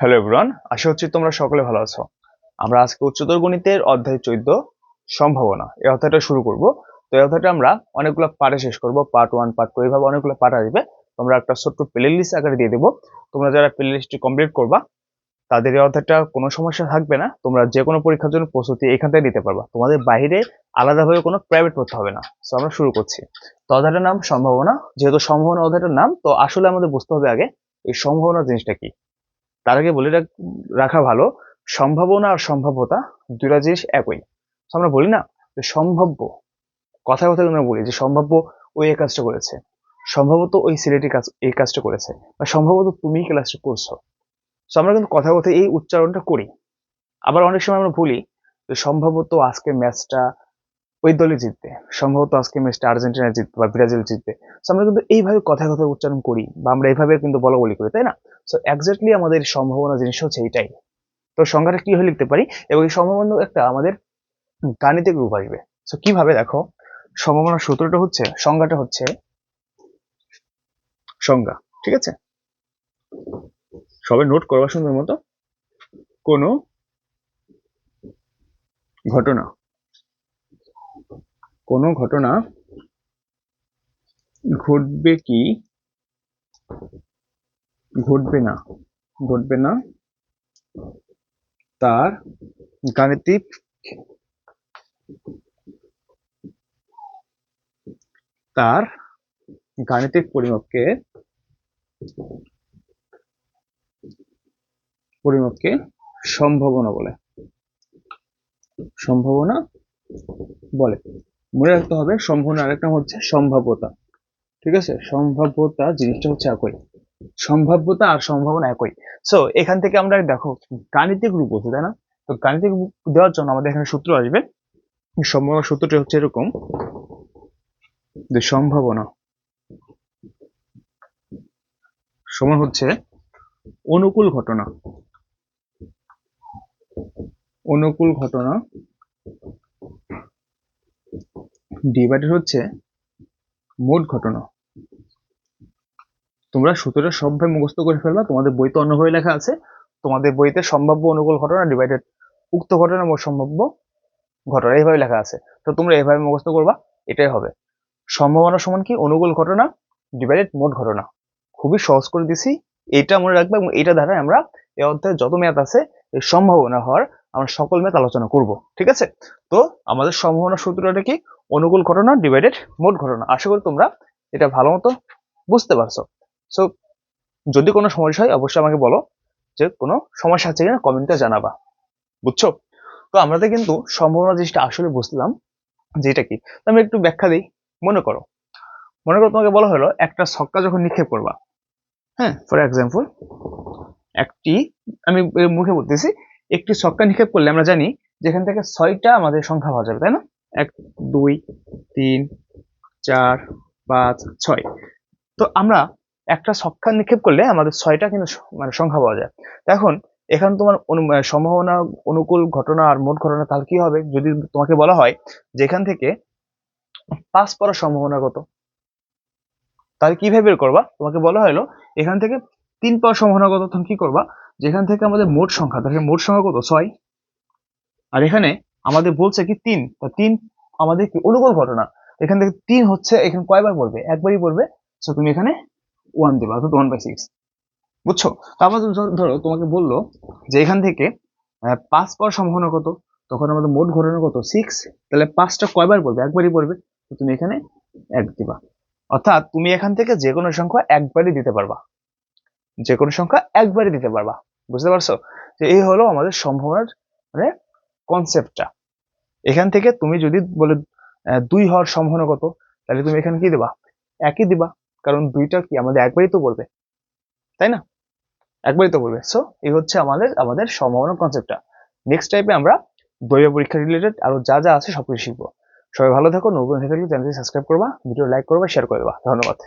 Hello everyone আশা হচ্ছে তোমরা সকলে ভালো আছো। আমরা আজকে উচ্চতর গণিতের অধ্যায় চোদ্দ সম্ভাবনা, এই অধ্যায়টা শুরু করব। তো এই অধ্যায়টা আমরা অনেকগুলো পার্টে শেষ করব পার্ট ওয়ান পার্ট টু এইভাবে অনেকগুলো পার্ট আসবে। তোমরা একটা ছোট্ট প্লে লিস্ট আকারে দিয়ে দেবো। তোমরা যারা প্লে লিস্টটি কমপ্লিট করবা, তাদের এই অধ্যায়টা কোনো সমস্যা থাকবে না। তোমরা যে কোনো পরীক্ষার জন্য প্রস্তুতি এখান থেকে নিতে পারবা। তোমাদের বাইরে আলাদাভাবে কোনো প্রাইভেট পড়তে হবে না। তো আমরা শুরু করছি। তো অধ্যায়টার নাম সম্ভাবনা। যেহেতু সম্ভাবনা অধ্যায়টার নাম, তো আসলে আমাদের বুঝতে হবে আগে, এই সম্ভাবনা জিনিসটা কি? তার আগে বলে রাখ- ভালো। সম্ভাবনা আর সম্ভাব্যতা দুটা জিনিস একই আমরা বলি না যে সম্ভাব্য। কথায় কথায় আমরা বলি যে সম্ভাব্য ওই এই কাজটা করেছে। সম্ভবত ওই ছেলেটি কাজ, এই কাজটা করেছে। বা সম্ভবত তুমি ক্লাসটা করছ। তো আমরা কিন্তু কথা কথায় এই উচ্চারণটা করি। আবার অনেক সময় আমরা বলি যে সম্ভবত আজকে ম্যাচটা ওই দলে জিতবে। সম্ভবত আজকে ম্যাচটা আর্জেন্টিনা জিতবে বা ব্রাজিল জিতবে। তো আমরা কিন্তু এইভাবে কথায় কথায় উচ্চারণ করি বা আমরা এইভাবে কিন্তু বলা বলি করি, তাই না? সো এক্স্যাক্টলি আমাদের সম্ভাবনা জিনিস হচ্ছে এইটাই। তো সংখ্যাটা কি হয়ে লিখতে পারি? এবং এই সম্ভাবনা একটা আমাদের গাণিতিক রূপ আসবে। সো কীভাবে দেখো? সম্ভাবনার সূত্রটা হচ্ছে, সংজ্ঞাটা হচ্ছে সংজ্ঞা, ঠিক আছে? সবাই নোট করবার সুন্দর মতো। কোনো ঘটনা। কোনো ঘটনা ঘটবে কি? ঘটবে না। ঘটবে না। তার গাণিতিক তার গাণিতিক পরিমাপকে পরিমাপকে সম্ভাবনা বলে। সম্ভাবনা বলে। মনে রাখতে হবে, সম্ভাবনা আরেকটা হচ্ছে সম্ভাব্যতা। ঠিক আছে? সম্ভাব্যতা জিনিসটা হচ্ছে একই। সম্ভাব্যতা আর সম্ভাবনা একই। সো এখান থেকে আমরা দেখো, গাণিতিক রূপ বলছি, তাই না? তো গাণিতিক রূপ দেওয়ার জন্য আমাদের এখানে সূত্র আসবে। সম্ভাবনা সূত্রটি হচ্ছে এরকম যে সম্ভাবনা সমান হচ্ছে অনুকূল ঘটনা। অনুকূল ঘটনা ডিভাইডেড হচ্ছে মোট ঘটনা। তোমরা সূত্রটা সবভাবে মুখস্থ করে ফেলবা, তোমাদের বইতে অন্যভাবে লেখা আছে, তোমাদের বইতে সম্ভাব্য অনুকূল ঘটনা ডিভাইডেড উক্ত ঘটনা মোট সম্ভাব্য ঘটনা, এইভাবে লেখা আছে। তো তোমরা এইভাবে মুখস্থ করবা, এটাই হবে। সম্ভাবনা সমান কি? অনুকূল ঘটনা ডিভাইডেড মোট ঘটনা। খুবই সহজ করে দিছি। এটা মনে রাখবে এবং এটা দ্বারা আমরা এই অধ্যায়ে যত ম্যাথ আছে, এই সম্ভাবনা হওয়ার আমরা সকল ম্যাথ আলোচনা করব, ঠিক আছে? তো আমাদের সম্ভাবনা সূত্রটা কি? অনুকূল ঘটনা ডিভাইডেড মোট ঘটনা। আশা করি তোমরা এটা ভালো মতো বুঝতে পারছ। সো যদি কোনো সমস্যা হয়, অবশ্যই আমাকে বলো যে কোনো সমস্যা আছে কিনা কমেন্টে জানাবা। বুঝছ? তো আমরা কিন্তু সম্ভাবনা জিনিসটা আসলে বুঝলাম যে এটা কি। আমি একটু ব্যাখ্যা দিই। মনে করো মনে করো তোমাকে বলা হলো, একটা ছক্কা যখন নিক্ষেপ করবা হ্যাঁ? ফর এক্সাম্পল একটি, আমি মুখে বলতেছি একটি ছক্কা নিক্ষেপ করলে আমরা জানি যেখান থেকে ছয়টা আমাদের সংখ্যা পাওয়া যাবে, তাই না? এক, দুই, তিন, চার, পাঁচ, ছয়। তো আমরা একটা ছক্কা নিক্ষেপ করলে আমাদের ছয়টা কিন্তু মানে সংখ্যা পাওয়া যায়। এখন এখানে তোমার অনু- সম্ভাবনা, অনুকূল ঘটনা আর মোট ঘটনা তাহলে কি হবে? যদি তোমাকে বলা হয় যেখান থেকে পাস পড়ার সম্ভাবনা কত? তাহলে কীভাবে বের করবা? তোমাকে বলা হলো এখান থেকে তিন পাওয়ার সম্ভাবনা কত? তখন কি করবা? যেখান থেকে আমাদের মোট সংখ্যা, তাহলে মোট সংখ্যা কত? ছয়। আর এখানে আমাদের বলছে কি তিন। তো তিন আমাদের কি অনুকূল ঘটনা? এখান থেকে তিন হচ্ছে, এখানে কয়বার পড়বে? একবারই পড়বে। সো তুমি এখানে ওয়ান দিবা, অর্থাৎ ওয়ান বাই সিক্স বুঝছ? তারপর ধরো, তোমাকে বলল যে এখান থেকে পাঁচ পাওয়ার সম্ভাবনা কত? তখন আমাদের মোট ঘটনা কত? সিক্স তাহলে পাঁচটা কয়বার পড়বে? একবারই পড়বে। তো তুমি এখানে এক দিবা। অর্থাৎ তুমি এখান থেকে যে কোনো সংখ্যা একবারই দিতে পারবা। যে কোনো সংখ্যা একবারই দিতে পারবা। বুঝতে পারছ? যে এই হলো আমাদের সম্ভাবনার মানে কনসেপ্টটা এখান থেকে তুমি যদি বলে দুই হওয়ার সম্ভাবনা কত, তাহলে তুমি এখানে কি দিবা? একই দিবা, কারণ দুইটা কি আমাদের একবারই তো বলবে। তাই না? একবারই তো বলবে। সো এই হচ্ছে আমাদের আমাদের সম্ভাবনা কনসেপ্টটা নেক্সট টাইপে আমরা দৈব পরীক্ষা রিলেটেড আরও যা যা আছে সবকিছু শিখব। সবাই ভালো থাকো, নতুন হয়ে থাকলে চ্যানেলটি সাবস্ক্রাইব করবা, ভিডিও লাইক করবা শেয়ার করে দেবা। ধন্যবাদ।